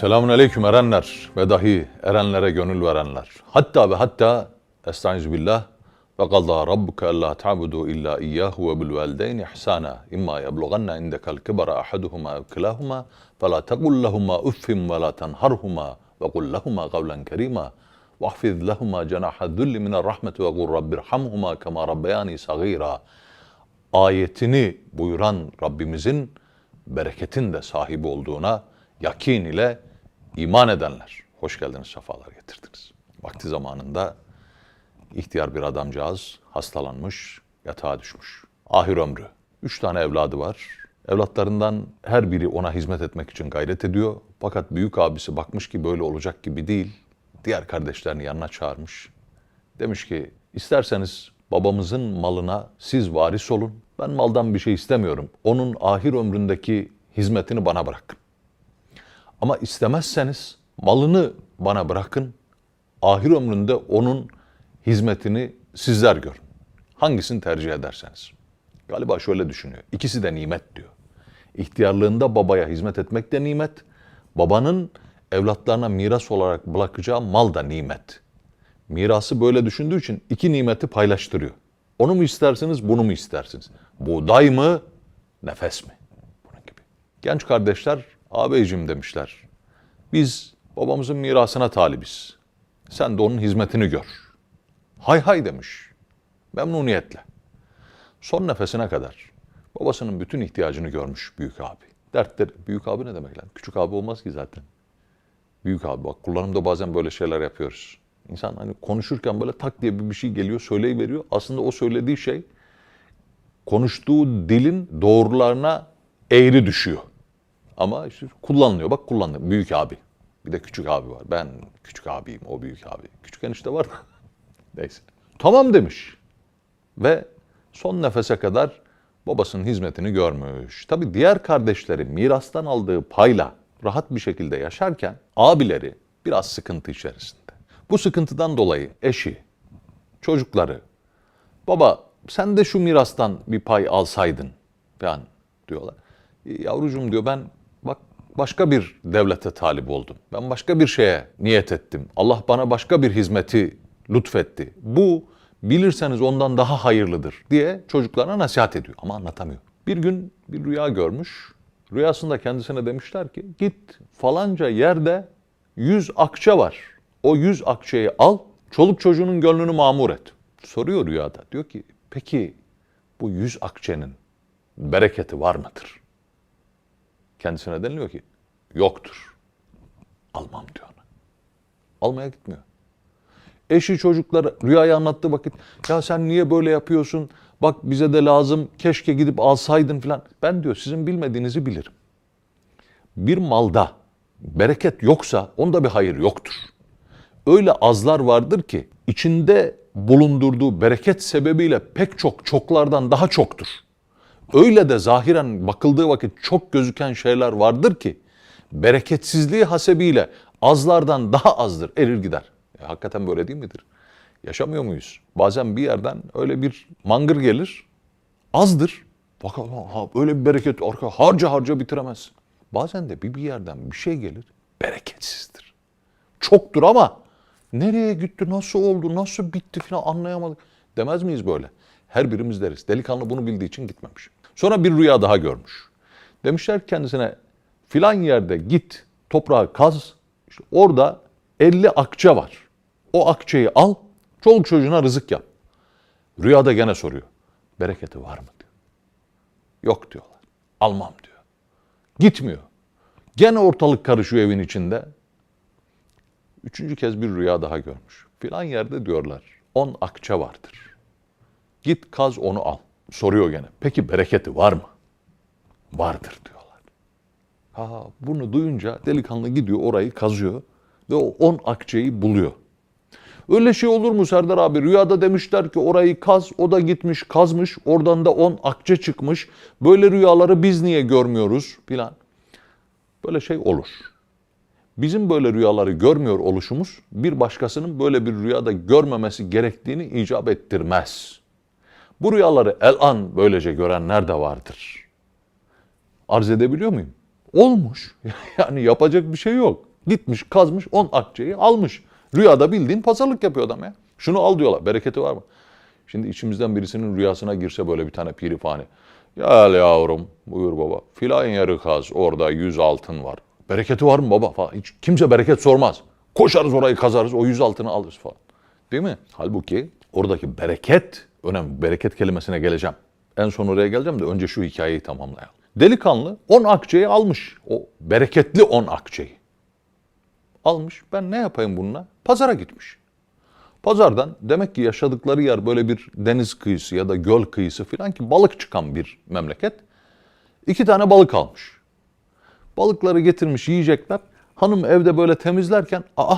Selamun aleyküm erenler ve dahi erenlere gönül verenler. Hatta ve hatta estaizu billah ve kalla rabbuke alla ta'budu illa iyyahu ve bil valideyni ihsana imma yablughanna indekel kibara ahaduhuma ev kilahuma fe la tequl lehuma uffin ve la tenharhuma ve kul lehuma kavlen kerima vahfiz lehuma cenaha dhulli minel rahmeti ve kul Rabbir rabbirhamhuma kema rabbeyani sagira ayetini buyuran Rabbimizin bereketin de sahibi olduğuna yakin ile iman edenler. Hoş geldiniz, şafalar getirdiniz. Vakti zamanında ihtiyar bir adamcağız hastalanmış, yatağa düşmüş. Ahir ömrü. Üç tane evladı var. Evlatlarından her biri ona hizmet etmek için gayret ediyor. Fakat büyük abisi bakmış ki böyle olacak gibi değil. Diğer kardeşlerini yanına çağırmış. Demiş ki isterseniz babamızın malına siz varis olun. Ben maldan bir şey istemiyorum. Onun ahir ömründeki hizmetini bana bırakın. Ama istemezseniz malını bana bırakın. Ahir ömründe onun hizmetini sizler görün. Hangisini tercih ederseniz. Galiba şöyle düşünüyor. İkisi de nimet diyor. İhtiyarlığında babaya hizmet etmek de nimet. Babanın evlatlarına miras olarak bırakacağı mal da nimet. Mirası böyle düşündüğü için iki nimeti paylaştırıyor. Onu mu istersiniz, bunu mu istersiniz? Buğday mı, nefes mi? Bunun gibi. Genç kardeşler, ağabeyciğim demişler. Biz babamızın mirasına talibiz. Sen de onun hizmetini gör. Hay hay demiş. Memnuniyetle. Son nefesine kadar babasının bütün ihtiyacını görmüş büyük abi. Dertler, büyük abi ne demek lan? Küçük abi olmaz ki zaten. Büyük abi bak kullanımda bazen böyle şeyler yapıyoruz. İnsan hani konuşurken böyle tak diye bir şey geliyor, söyleyiveriyor. Aslında o söylediği şey konuştuğu dilin doğrularına eğri düşüyor. Ama işte kullanılıyor. Bak kullanılıyor. Büyük abi. Bir de küçük abi var. Ben küçük abiyim, o büyük abi. Küçük enişte var da. Neyse. Tamam demiş. Ve son nefese kadar babasının hizmetini görmüş. Tabi diğer kardeşleri mirastan aldığı payla rahat bir şekilde yaşarken abileri biraz sıkıntı içerisinde. Bu sıkıntıdan dolayı eşi, çocukları, baba sen de şu mirastan bir pay alsaydın falan diyorlar. "E, Yavrucuğum diyor ben başka bir devlete talip oldum. Ben başka bir şeye niyet ettim. Allah bana başka bir hizmeti lütfetti. Bu bilirseniz ondan daha hayırlıdır diye çocuklarına nasihat ediyor ama anlatamıyor. Bir gün bir rüya görmüş. Rüyasında kendisine demişler ki git falanca yerde 100 akçe var. O 100 akçeyi al, çoluk çocuğunun gönlünü mamur et. Soruyor rüyada. Diyor ki peki bu 100 akçenin bereketi var mıdır? Kendisine deniliyor ki yoktur. Almam diyor ona. Almaya gitmiyor. Eşi çocukları rüyayı anlattığı vakit ya sen niye böyle yapıyorsun? Bak bize de lazım keşke gidip alsaydın falan. Ben diyor sizin bilmediğinizi bilirim. Bir malda bereket yoksa onda bir hayır yoktur. Öyle azlar vardır ki içinde bulundurduğu bereket sebebiyle pek çok çoklardan daha çoktur. Öyle de zahiren bakıldığı vakit çok gözüken şeyler vardır ki bereketsizliği hasebiyle azlardan daha azdır, erir gider. E, hakikaten böyle değil midir? Yaşamıyor muyuz? Bazen bir yerden öyle bir mangır gelir, azdır. Bak ha, öyle bir bereket arka harca harca bitiremezsin. Bazen de bir, bir yerden bir şey gelir, bereketsizdir. Çoktur ama nereye gitti, nasıl oldu, nasıl bitti falan anlayamadık. Demez miyiz böyle? Her birimiz deriz. Delikanlı bunu bildiği için gitmemiş. Sonra bir rüya daha görmüş. Demişler kendisine filan yerde git toprağı kaz. İşte orada 50 akçe var. O akçeyi al, çoluk çocuğuna rızık yap. Rüyada gene soruyor. Bereketi var mı diyor. Yok diyorlar. Almam diyor. Gitmiyor. Gene ortalık karışıyor evin içinde. Üçüncü kez bir rüya daha görmüş. Filan yerde diyorlar 10 akçe vardır. Git kaz onu al. Soruyor gene. Peki bereketi var mı? Vardır diyorlar. Ha, bunu duyunca delikanlı gidiyor orayı kazıyor ve o 10 akçeyi buluyor. Öyle şey olur mu Serdar abi? Rüyada demişler ki orayı kaz, o da gitmiş kazmış, oradan da 10 akçe çıkmış. Böyle rüyaları biz niye görmüyoruz filan. Böyle şey olur. Bizim böyle rüyaları görmüyor oluşumuz bir başkasının böyle bir rüyada görmemesi gerektiğini icap ettirmez. Bu rüyaları el an böylece görenler de vardır. Arz edebiliyor muyum? Olmuş. Yani yapacak bir şey yok. Gitmiş kazmış 10 akçeyi almış. Rüyada bildiğin pazarlık yapıyor adam ya. Şunu al diyorlar. Bereketi var mı? Şimdi içimizden birisinin rüyasına girse böyle bir tane pirifani. Gel yavrum buyur baba. Filan yarı kaz orada 100 altın var. Bereketi var mı baba. Hiç kimse bereket sormaz. Koşarız orayı kazarız o 100 altını alırız falan. Değil mi? Halbuki oradaki bereket önemli. Bereket kelimesine geleceğim. En son oraya geleceğim de önce şu hikayeyi tamamlayalım. Delikanlı 10 akçeyi almış. O bereketli 10 akçeyi. Almış. Ben ne yapayım bununla? Pazara gitmiş. Pazardan demek ki yaşadıkları yer böyle bir deniz kıyısı ya da göl kıyısı falan ki balık çıkan bir memleket. İki tane balık almış. Balıkları getirmiş yiyecekler. Hanım evde böyle temizlerken aa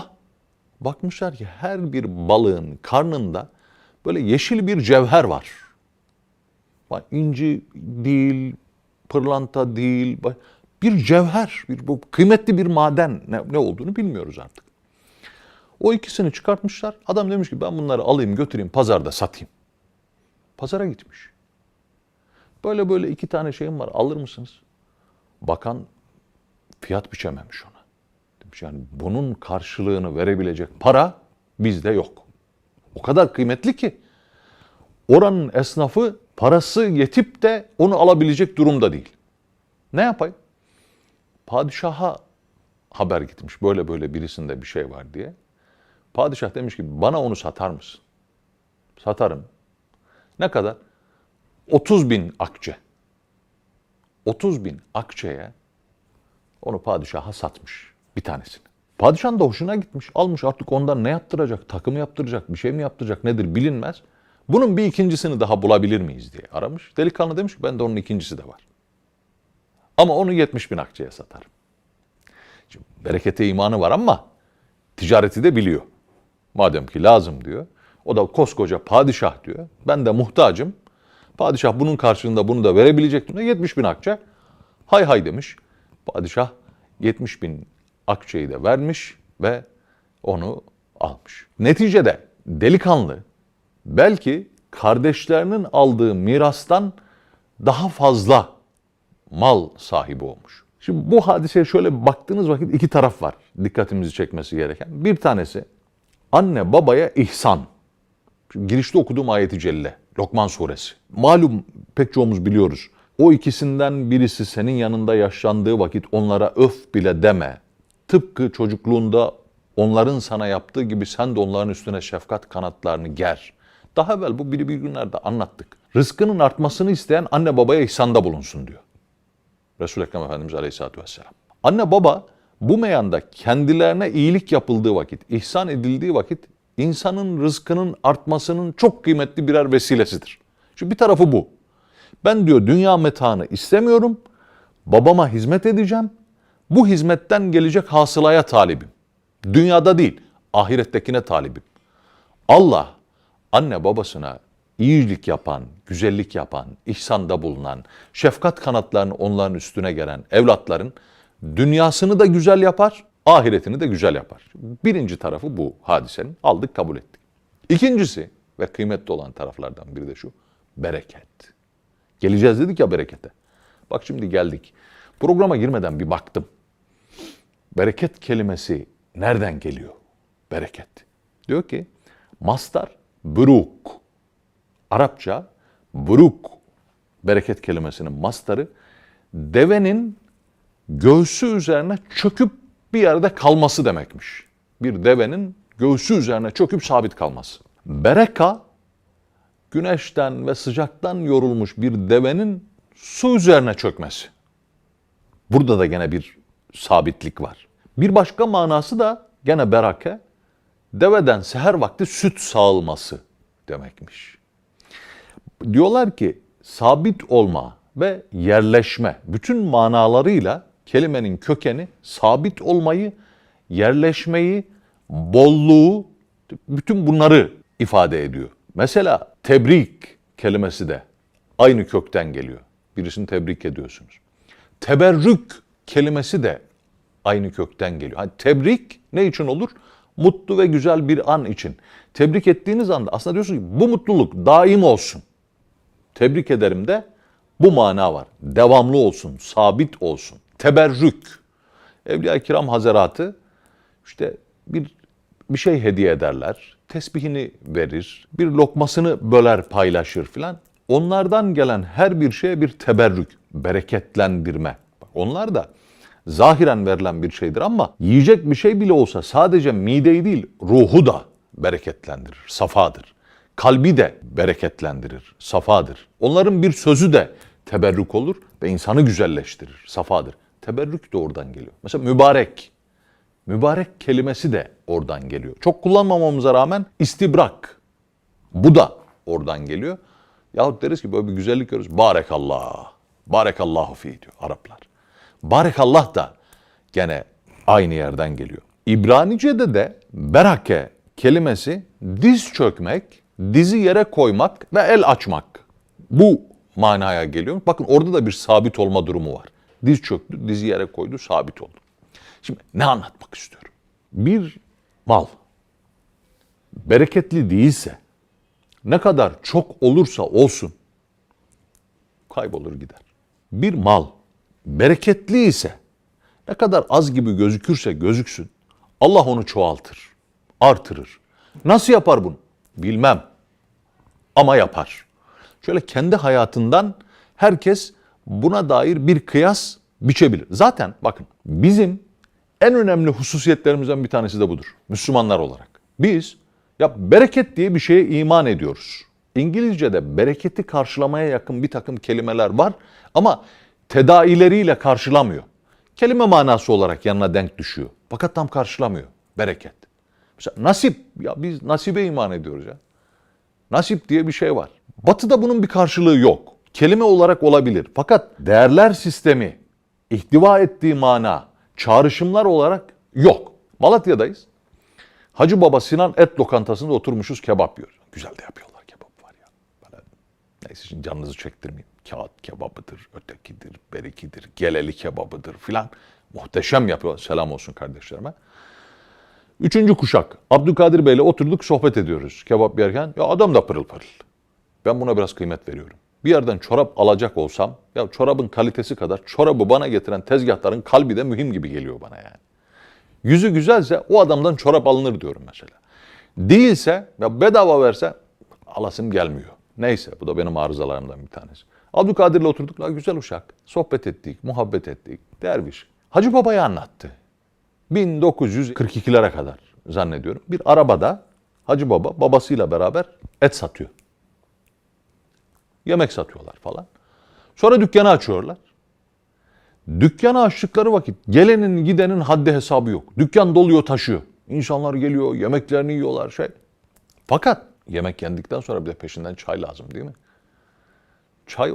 bakmışlar ki her bir balığın karnında böyle yeşil bir cevher var. Bak, inci değil, pırlanta değil, bir cevher, bir, bu kıymetli bir maden ne, ne olduğunu bilmiyoruz artık. O ikisini çıkartmışlar. Adam demiş ki ben bunları alayım götüreyim pazarda satayım. Pazara gitmiş. Böyle böyle iki tane şeyim var alır mısınız? Bakan fiyat biçememiş ona. Demiş yani bunun karşılığını verebilecek para bizde yok. O kadar kıymetli ki oranın esnafı parası yetip de onu alabilecek durumda değil. Ne yapayım? Padişaha haber gitmiş böyle böyle birisinde bir şey var diye. Padişah demiş ki bana onu satar mısın? Satarım. Ne kadar? 30 bin akçe. 30 bin akçeye onu padişaha satmış bir tanesini. Padişahın da hoşuna gitmiş. Almış artık ondan ne yaptıracak? Takım yaptıracak, bir şey mi yaptıracak nedir bilinmez. Bunun bir ikincisini daha bulabilir miyiz diye aramış. Delikanlı demiş ki ben de onun ikincisi de var. Ama onu 70 bin akçeye satarım. Şimdi berekete imanı var ama ticareti de biliyor. Madem ki lazım diyor. O da koskoca padişah diyor. Ben de muhtacım. Padişah bunun karşılığında bunu da verebilecek diyor. 70 bin akçe. Hay hay demiş. Padişah 70 bin akçeyi de vermiş ve onu almış. Neticede delikanlı belki kardeşlerinin aldığı mirastan daha fazla mal sahibi olmuş. Şimdi bu hadiseye şöyle baktığınız vakit iki taraf var dikkatimizi çekmesi gereken. Bir tanesi anne babaya ihsan. Şimdi girişte okuduğum ayeti celle. Lokman suresi. Malum pek çoğumuz biliyoruz. O ikisinden birisi senin yanında yaşlandığı vakit onlara öf bile deme. Tıpkı çocukluğunda onların sana yaptığı gibi sen de onların üstüne şefkat kanatlarını ger. Daha evvel bu biri bir günlerde anlattık. Rızkının artmasını isteyen anne babaya ihsanda bulunsun diyor. Resul-i Ekrem Efendimiz Aleyhisselatü Vesselam. Anne baba bu meyanda kendilerine iyilik yapıldığı vakit, ihsan edildiği vakit insanın rızkının artmasının çok kıymetli birer vesilesidir. Çünkü bir tarafı bu. Ben diyor dünya metaını istemiyorum. Babama hizmet edeceğim. Bu hizmetten gelecek hasılaya talibim. Dünyada değil, ahirettekine talibim. Allah anne babasına iyilik yapan, güzellik yapan, ihsanda bulunan, şefkat kanatlarını onların üstüne gelen evlatların dünyasını da güzel yapar, ahiretini de güzel yapar. Birinci tarafı bu hadisenin. Aldık kabul ettik. İkincisi ve kıymetli olan taraflardan biri de şu. Bereket. Geleceğiz dedik ya berekete. Bak şimdi geldik. Programa girmeden bir baktım. Bereket kelimesi nereden geliyor? Bereket. Diyor ki mastar buruk. Arapça buruk bereket kelimesinin mastarı devenin göğsü üzerine çöküp bir yerde kalması demekmiş. Bir devenin göğsü üzerine çöküp sabit kalması. Bereka güneşten ve sıcaktan yorulmuş bir devenin su üzerine çökmesi. Burada da gene bir sabitlik var. Bir başka manası da gene berake deveden seher vakti süt sağılması demekmiş. Diyorlar ki sabit olma ve yerleşme bütün manalarıyla kelimenin kökeni sabit olmayı, yerleşmeyi, bolluğu, bütün bunları ifade ediyor. Mesela tebrik kelimesi de aynı kökten geliyor. Birisini tebrik ediyorsunuz. Teberrük kelimesi de aynı kökten geliyor. Hani tebrik ne için olur? Mutlu ve güzel bir an için. Tebrik ettiğiniz anda aslında diyorsun ki bu mutluluk daim olsun. Tebrik ederim de bu mana var. Devamlı olsun, sabit olsun. Teberrük. Evliya-i Kiram Hazaratı işte bir bir şey hediye ederler. Tesbihini verir, bir lokmasını böler, paylaşır filan. Onlardan gelen her bir şeye bir teberrük, bereketlendirme. Bak onlar da zahiren verilen bir şeydir ama yiyecek bir şey bile olsa sadece mideyi değil, ruhu da bereketlendirir, safadır. Kalbi de bereketlendirir, safadır. Onların bir sözü de teberrük olur ve insanı güzelleştirir, safadır. Teberrük de oradan geliyor. Mesela mübarek. Mübarek kelimesi de oradan geliyor. Çok kullanmamamıza rağmen istibrak. Bu da oradan geliyor. Yahut deriz ki böyle bir güzellik görürüz. Barekallah. Barekallahu fi diyor Araplar. Barekallah da gene aynı yerden geliyor. İbranice'de de berake kelimesi diz çökmek, dizi yere koymak ve el açmak. Bu manaya geliyor. Bakın orada da bir sabit olma durumu var. Diz çöktü, dizi yere koydu, sabit oldu. Şimdi ne anlatmak istiyorum? Bir mal bereketli değilse, ne kadar çok olursa olsun kaybolur gider. Bir mal bereketli ise ne kadar az gibi gözükürse gözüksün Allah onu çoğaltır, artırır. Nasıl yapar bunu? Bilmem ama yapar. Şöyle kendi hayatından herkes buna dair bir kıyas biçebilir. Zaten bakın bizim en önemli hususiyetlerimizden bir tanesi de budur. Müslümanlar olarak. Biz ya bereket diye bir şeye iman ediyoruz. İngilizce'de bereketi karşılamaya yakın bir takım kelimeler var ama tedaileriyle karşılamıyor. Kelime manası olarak yanına denk düşüyor. Fakat tam karşılamıyor. Bereket. Mesela nasip. Ya biz nasibe iman ediyoruz ya. Nasip diye bir şey var. Batı'da bunun bir karşılığı yok. Kelime olarak olabilir. Fakat değerler sistemi, ihtiva ettiği mana, çağrışımlar olarak yok. Malatya'dayız. Hacı Baba Sinan et lokantasında oturmuşuz kebap yiyoruz. Güzel de yapıyorlar kebap var ya. Neyse şimdi canınızı çektirmeyeyim. Kağıt kebabıdır, ötekidir, berikidir, geleli kebabıdır filan. Muhteşem yapıyorlar. Selam olsun kardeşlerime. Üçüncü kuşak. Abdülkadir Bey'le oturduk sohbet ediyoruz kebap yerken. Ya adam da pırıl pırıl. Ben buna biraz kıymet veriyorum. Bir yerden çorap alacak olsam, ya çorabın kalitesi kadar çorabı bana getiren tezgahların kalbi de mühim gibi geliyor bana yani. Yüzü güzelse o adamdan çorap alınır diyorum mesela. Değilse ya bedava verse alasım gelmiyor. Neyse bu da benim arızalarımdan bir tanesi. Abdülkadir'le oturduk. La güzel uşak. Sohbet ettik, muhabbet ettik. Derviş. Hacı Baba'yı anlattı. 1942'lere kadar zannediyorum. Bir arabada Hacı Baba babasıyla beraber et satıyor. Yemek satıyorlar falan. Sonra dükkanı açıyorlar. Dükkanı açtıkları vakit gelenin gidenin haddi hesabı yok. Dükkan doluyor taşıyor. İnsanlar geliyor yemeklerini yiyorlar şey. Fakat yemek yendikten sonra bir de peşinden çay lazım değil mi? Çay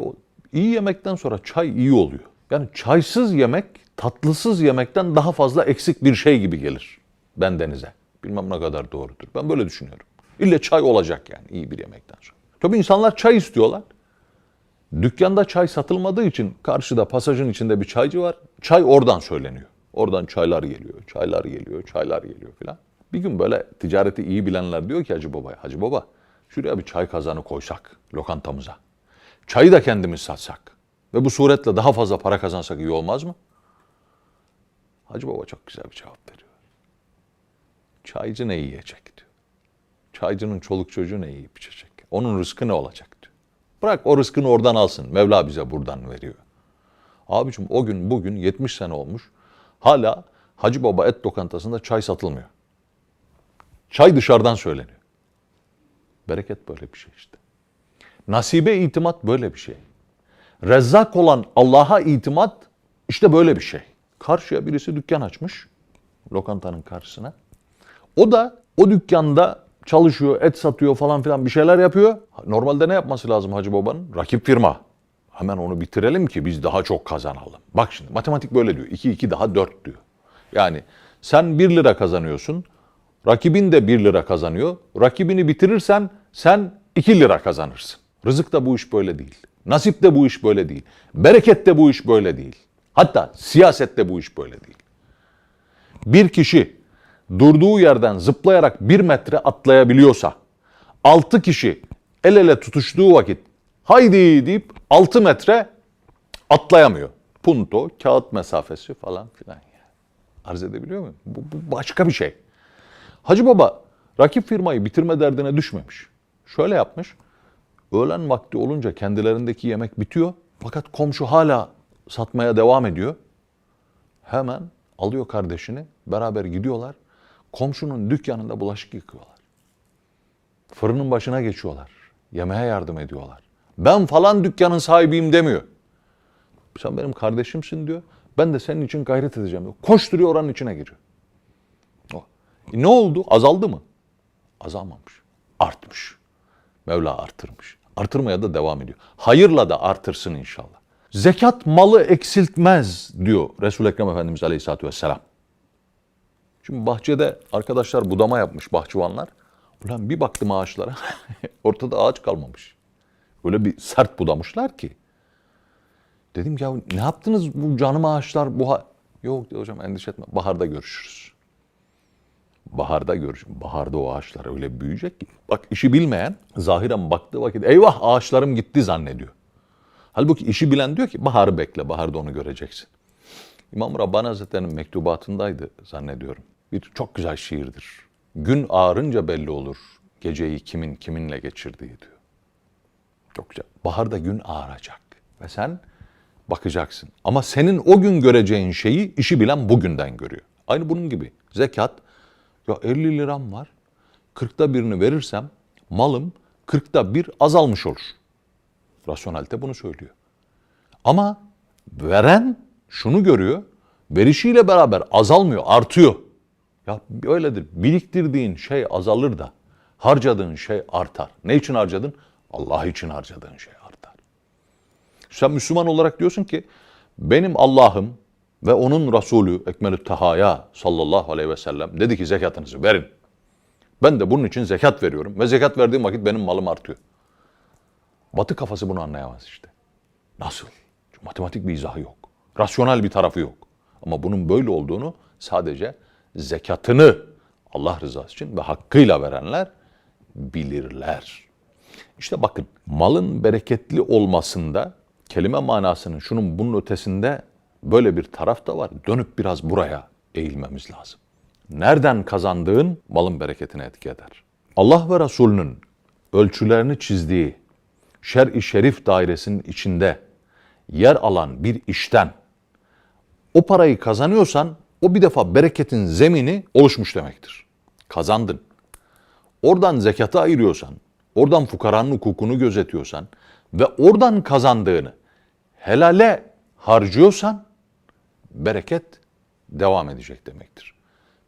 iyi yemekten sonra çay iyi oluyor. Yani çaysız yemek tatlısız yemekten daha fazla eksik bir şey gibi gelir bendenize. Bilmem ne kadar doğrudur. Ben böyle düşünüyorum. İlle çay olacak yani iyi bir yemekten sonra. Tabii insanlar çay istiyorlar. Dükkanda çay satılmadığı için karşıda pasajın içinde bir çaycı var. Çay oradan söyleniyor. Oradan çaylar geliyor, çaylar geliyor, çaylar geliyor filan. Bir gün böyle ticareti iyi bilenler diyor ki Hacı Baba'ya, Hacı Baba şuraya bir çay kazanı koysak lokantamıza. Çayı da kendimiz satsak ve bu suretle daha fazla para kazansak iyi olmaz mı? Hacı Baba çok güzel bir cevap veriyor. Çaycı ne yiyecek diyor. Çaycının çoluk çocuğu ne yiyip içecek. Onun rızkı ne olacak diyor. Bırak o rızkını oradan alsın. Mevla bize buradan veriyor. Abicim o gün bugün 70 sene olmuş. Hala Hacı Baba et lokantasında çay satılmıyor. Çay dışarıdan söyleniyor. Bereket böyle bir şey işte. Nasibe itimat böyle bir şey. Rezzak olan Allah'a itimat işte böyle bir şey. Karşıya birisi dükkan açmış. Lokantanın karşısına. O da o dükkanda çalışıyor, et satıyor falan filan bir şeyler yapıyor. Normalde ne yapması lazım Hacı Baba'nın? Rakip firma. Hemen onu bitirelim ki biz daha çok kazanalım. Bak şimdi matematik böyle diyor. 2 2 daha 4 diyor. Yani sen 1 lira kazanıyorsun. Rakibin de 1 lira kazanıyor. Rakibini bitirirsen sen 2 lira kazanırsın. Rızık da bu iş böyle değil. Nasip de bu iş böyle değil. Bereket de bu iş böyle değil. Hatta siyasette bu iş böyle değil. Bir kişi durduğu yerden zıplayarak bir metre atlayabiliyorsa, altı kişi el ele tutuştuğu vakit haydi deyip altı metre atlayamıyor. Punto, kağıt mesafesi falan filan. Arz edebiliyor muyum? Bu, bu başka bir şey. Hacı Baba rakip firmayı bitirme derdine düşmemiş. Şöyle yapmış. Öğlen vakti olunca kendilerindeki yemek bitiyor. Fakat komşu hala satmaya devam ediyor. Hemen alıyor kardeşini. Beraber gidiyorlar. Komşunun dükkanında bulaşık yıkıyorlar. Fırının başına geçiyorlar. Yemeğe yardım ediyorlar. Ben falan dükkanın sahibiyim demiyor. Sen benim kardeşimsin diyor. Ben de senin için gayret edeceğim diyor. Koşturuyor oranın içine giriyor. O. E ne oldu? Azaldı mı? Azalmamış. Artmış. Mevla artırmış. Artırmaya da devam ediyor. Hayırla da artırsın inşallah. Zekat malı eksiltmez diyor Resul-i Ekrem Efendimiz Aleyhisselatü Vesselam. Şimdi bahçede arkadaşlar budama yapmış bahçıvanlar. Ulan bir baktım ağaçlara ortada ağaç kalmamış. Öyle bir sert budamışlar ki. Dedim ya ne yaptınız bu canım ağaçlar bu ha-" Yok dedi hocam endişe etme baharda görüşürüz. Baharda görüş. Baharda o ağaçlar öyle büyüyecek ki. Bak işi bilmeyen zahiren baktığı vakit eyvah ağaçlarım gitti zannediyor. Halbuki işi bilen diyor ki baharı bekle baharda onu göreceksin. İmam Rabbani Hazretleri'nin mektubatındaydı zannediyorum. Bir çok güzel şiirdir. Gün ağarınca belli olur geceyi kimin kiminle geçirdiği diyor. Çok güzel. Baharda gün ağaracak ve sen bakacaksın. Ama senin o gün göreceğin şeyi işi bilen bugünden görüyor. Aynı bunun gibi. Zekat, ya 50 liram var. 40'ta birini verirsem malım 40'ta bir azalmış olur. Rasyonelite bunu söylüyor. Ama veren şunu görüyor. Verişiyle beraber azalmıyor, artıyor. Ya öyledir. Biriktirdiğin şey azalır da harcadığın şey artar. Ne için harcadın? Allah için harcadığın şey artar. Sen Müslüman olarak diyorsun ki benim Allah'ım ve onun Resulü Ekmelü Tahaya sallallahu aleyhi ve sellem dedi ki zekatınızı verin. Ben de bunun için zekat veriyorum ve zekat verdiğim vakit benim malım artıyor. Batı kafası bunu anlayamaz işte. Nasıl? Çünkü matematik bir izahı yok. Rasyonel bir tarafı yok. Ama bunun böyle olduğunu sadece zekatını Allah rızası için ve hakkıyla verenler bilirler. İşte bakın malın bereketli olmasında kelime manasının şunun bunun ötesinde böyle bir taraf da var. Dönüp biraz buraya eğilmemiz lazım. Nereden kazandığın malın bereketine etki eder. Allah ve Resulünün ölçülerini çizdiği şer-i şerif dairesinin içinde yer alan bir işten o parayı kazanıyorsan o bir defa bereketin zemini oluşmuş demektir. Kazandın. Oradan zekata ayırıyorsan, oradan fukaranın hukukunu gözetiyorsan ve oradan kazandığını helale harcıyorsan bereket devam edecek demektir.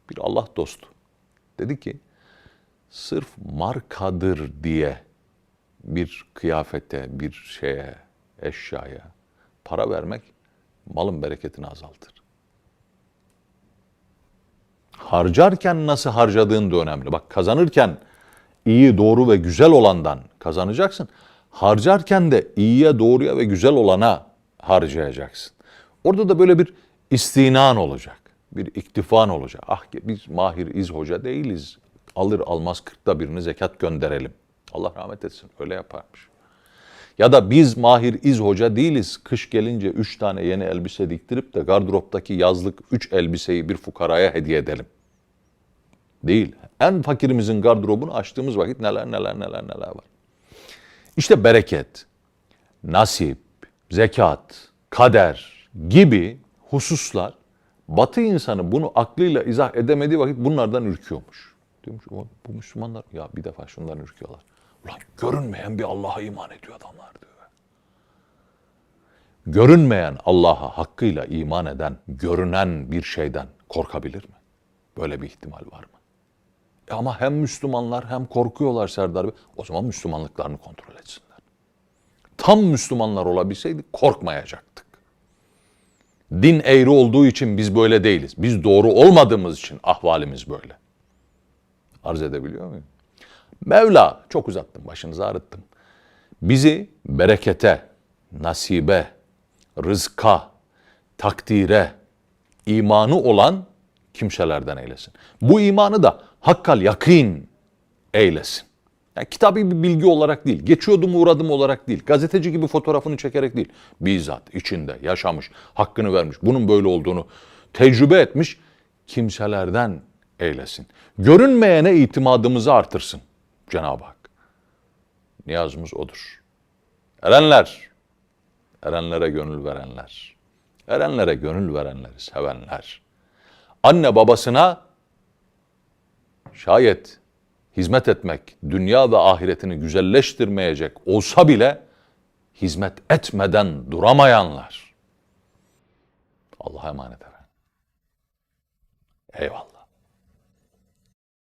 Bir Allah dostu dedi ki sırf markadır diye bir kıyafete, bir şeye, eşyaya para vermek malın bereketini azaltır. Harcarken nasıl harcadığın da önemli. Bak kazanırken iyi, doğru ve güzel olandan kazanacaksın. Harcarken de iyiye, doğruya ve güzel olana harcayacaksın. Orada da böyle bir istinan olacak. Bir iktifan olacak. Ah biz mahir iz hoca değiliz. Alır almaz kırkta birini zekat gönderelim. Allah rahmet etsin. Öyle yaparmış. Ya da biz mahir iz hoca değiliz. Kış gelince üç tane yeni elbise diktirip de gardıroptaki yazlık üç elbiseyi bir fukaraya hediye edelim. Değil. En fakirimizin gardırobunu açtığımız vakit neler neler neler neler var. İşte bereket, nasip, zekat, kader gibi hususlar Batı insanı bunu aklıyla izah edemediği vakit bunlardan ürküyormuş. Diyormuş bu Müslümanlar ya bir defa şundan ürküyorlar. Ulan görünmeyen bir Allah'a iman ediyor adamlar diyor. Görünmeyen Allah'a hakkıyla iman eden, görünen bir şeyden korkabilir mi? Böyle bir ihtimal var mı? E ama hem Müslümanlar hem korkuyorlar Serdar Bey. O zaman Müslümanlıklarını kontrol etsinler. Tam Müslümanlar olabilseydik korkmayacaktık. Din eğri olduğu için biz böyle değiliz. Biz doğru olmadığımız için ahvalimiz böyle. Arz edebiliyor muyum? Mevla, çok uzattım başınızı ağrıttım. Bizi berekete, nasibe, rızka, takdire, imanı olan kimselerden eylesin. Bu imanı da hakkal yakin eylesin. Yani kitabi bir bilgi olarak değil, geçiyordum uğradım olarak değil, gazeteci gibi fotoğrafını çekerek değil. Bizzat içinde yaşamış, hakkını vermiş, bunun böyle olduğunu tecrübe etmiş kimselerden eylesin. Görünmeyene itimadımızı artırsın Cenab-ı Hak. Niyazımız odur. Erenler, erenlere gönül verenler, erenlere gönül verenleri sevenler, anne babasına şayet hizmet etmek, dünya ve ahiretini güzelleştirmeyecek olsa bile hizmet etmeden duramayanlar. Allah'a emanet efendim. Eyvallah.